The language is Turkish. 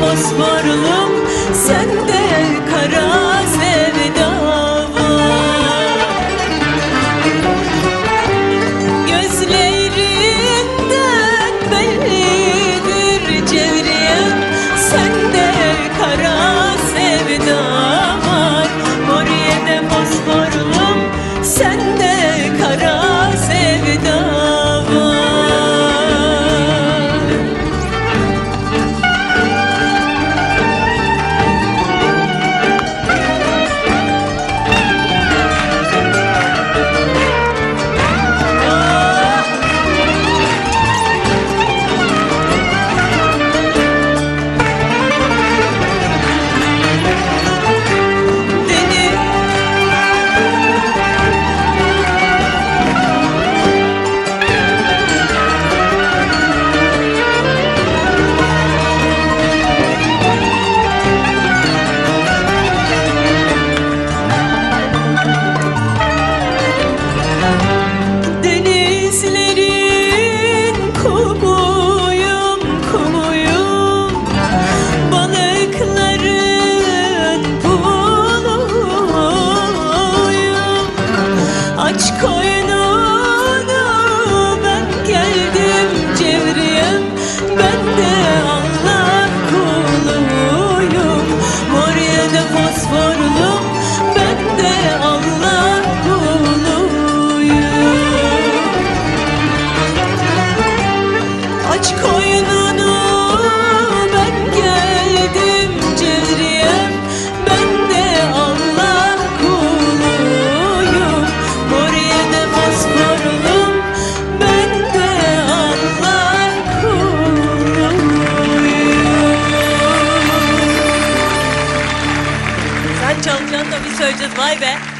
Pasparlım senden Da biz söyleyeceğiz. Vay be